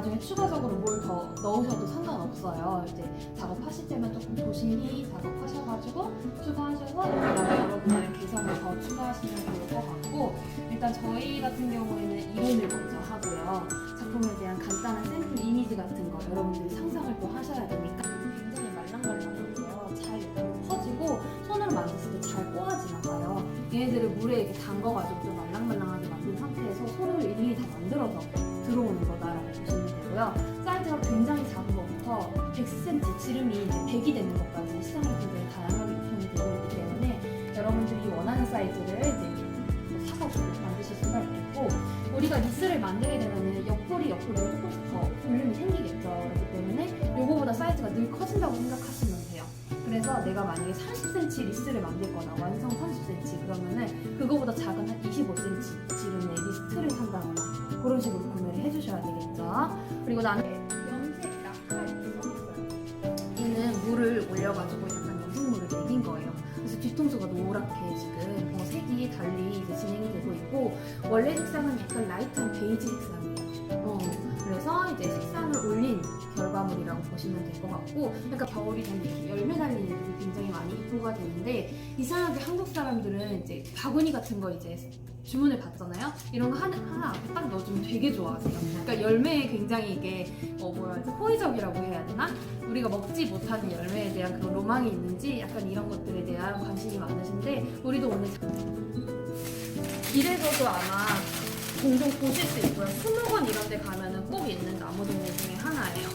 나중에 추가적으로 뭘 더 넣으셔도 상관없어요. 이제 작업하실 때만 조금 조심히 작업하셔가지고 추가하셔서 여러분의 개성을 더 추가하시면 좋을 것 같고 일단 저희 같은 경우에는 이론을 먼저 하고요. 작품에 대한 간단한 샘플 이미지 같은 거 여러분들이 상상을 또 하셔야 되니까 굉장히 말랑말랑하고요. 잘 퍼지고 손으로 만졌을 때 잘 꼬아지나 봐요. 얘네들을 물에 이렇게 담궈가지고 좀 말랑말랑하게 만든 상태에서 손으로 일일이 다 만들어서 들어오는 거다라고 보시면 되고요. 사이즈가 굉장히 작은 것부터 100cm 지름이 이제 100이 되는 것까지 시장에 굉장히 다양하게 구성이 되고 있기 때문에 여러분들이 원하는 사이즈를 이제 사가지고 만드실 수가 있겠고 우리가 리스를 만들게 되면은 옆구리 옆구리가 조금씩 더 볼륨이 생기겠죠. 그렇기 때문에 요거보다 사이즈가 늘 커진다고 생각하시면 돼요. 그래서 내가 만약에 30cm 리스를 만들 거나 완성 30cm 그러면은 그거보다 작은 한 25cm 지름의 리스트를 산다거나 그런 식으로 구매를 해주셔야 되겠죠. 그리고 나는 염색 써있어요. 얘는 물을 올려가지고 약간 염색물을 내린 거예요. 그래서 뒤통수가 노랗게 지금 어, 색이 달리 이제 진행이 되고 있고 원래 색상은 약간 라이트한 베이지 색상이에요. 어, 그래서 이제 색상을 올린 결과물이라고 보시면 될 것 같고 약간 겨울이 되면 열매 달린 애들이 굉장히 많이 입고가 되는데 이상하게 한국 사람들은 이제 바구니 같은 거 이제 주문을 받잖아요. 이런 거 하나, 하나 앞에 딱 넣어주면 되게 좋아하세요. 그러니까 열매에 굉장히 이게 어 뭐라 하지 호의적이라고 해야 되나? 우리가 먹지 못하는 열매에 대한 그런 로망이 있는지 약간 이런 것들에 대한 관심이 많으신데 우리도 오늘 길에서도 아마 종종 보실 수 있고요. 수목원 이런 데 가면은 꼭 있는 나무 동네 중에 하나예요.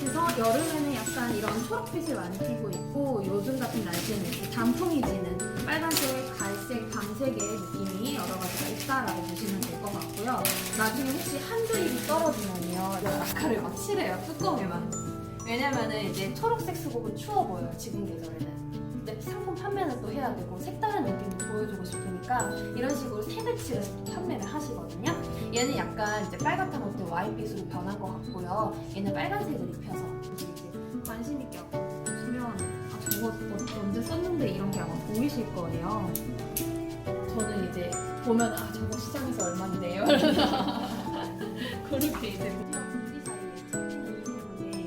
그래서 여름에는 약간 이런 초록빛을 많이 띠고 있고 요즘 같은 날씨에는 단풍이 지는 빨간색, 갈 색, 밤색의 느낌이 여러 가지가 있다라고 보시면 될 것 같고요. 나중에 혹시 한두 입이 떨어지면요. 라카를 막 칠해요. 뚜껑에만. 왜냐면은 이제 초록색 수국은 추워 보여요. 지금 계절에는. 근데 상품 판매는 또 해야 되고 색다른 느낌을 보여주고 싶으니까 이런 식으로 색을칠을 판매를 하시거든요. 얘는 약간 이제 빨갛다 못해 와인빛으로 변한 것 같고요. 얘는 빨간색을 입혀서 관심 있게 보시면 아 저거 어- 언제 썼는데 이런 게 아마 보이실 거예요. 저는 이제 보면 아 저거 시장에서 얼마인데요? 그렇게 이제 분리 사이에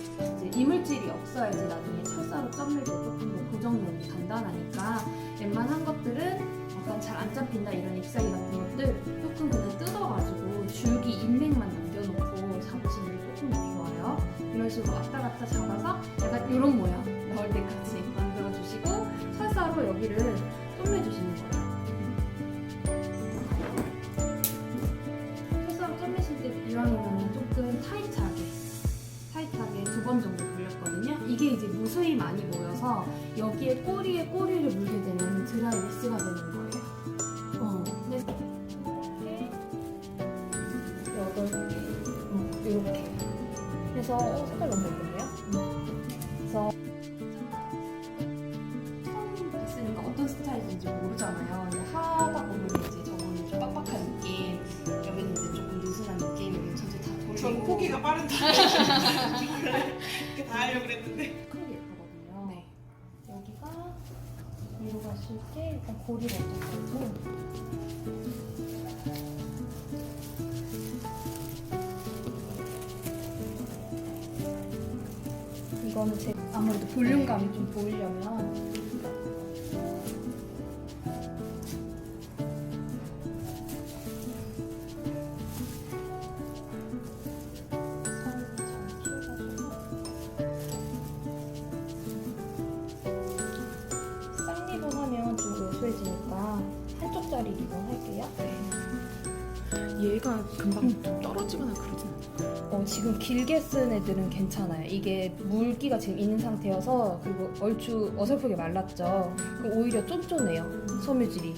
이제 이물질이 없어야지 나중에 철사로 점을 때 조금 더 고정력이 단단하니까 웬만한 것들은 약간 잘 안 잡힌다 이런 잎사귀 같은 것들 조금 그냥 뜯어가지고 줄기 잎맥만 남겨놓고 잡으시는 게 조금 더 좋아요. 이런 식으로 왔다 갔다 잡아서 약간 이런 모양 나올 때까지 만들어주시고 철사로 여기를 여기에 꼬리에 꼬리를 물게 되면 드라이 미스가 되는 거예요. 어, 그래서 이렇게 여덟 개, 음, 이렇게. 그래서 어, 색깔 너무 예쁜데요? 그래서 처음 했으니까 어떤 스타일인지 모르잖아요. 근데 하다 보면 이제 저거는 좀 빡빡한 느낌, 여기는 이제 조금 느슨한 느낌, 여기 전체 다 돌리고. 전 포기가 빠른다. 이렇게 다 하려고 그랬는데. 네. 여기가 위로 가실 게 일단 고리가 어떻고 이거는 제 아무래도 볼륨감이 좀 보이려면 한쪽짜리 리본 할게요. 얘가 금방 좀 떨어지거나 그러진 않아요. 어, 지금 길게 쓴 애들은 괜찮아요. 이게 물기가 지금 있는 상태여서 그리고 얼추 어설프게 말랐죠. 그럼 오히려 쫀쫀해요. 섬유질이.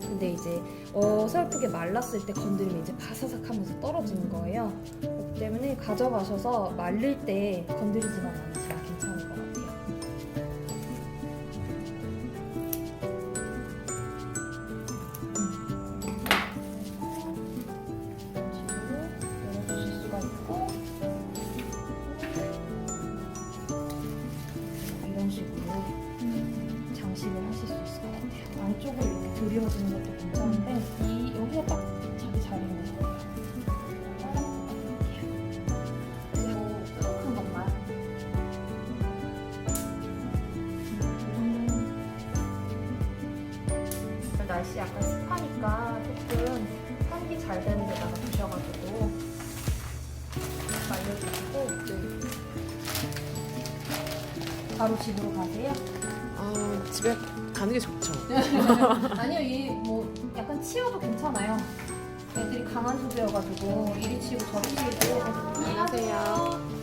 근데 이제 어설프게 말랐을 때 건드리면 이제 바사삭 하면서 떨어지는 거예요. 그렇기 때문에 가져가셔서 말릴 때 건드리지만 않으 보여지는 것도 괜찮은데 이 여기가 딱 자기 잘 있는 것 같아요. 그리고 음. 날씨 약간 습하니까 조금 환기 잘 되는 데다가 두셔가지고 말려주시고 네. 바로 집으로 가세요. 어, 집에 가는 게 좋. 아니요, 이 뭐 약간 치워도 괜찮아요. 애들이 강한 소비여가지고 이리 치우고 저리 치우고 안녕하세요.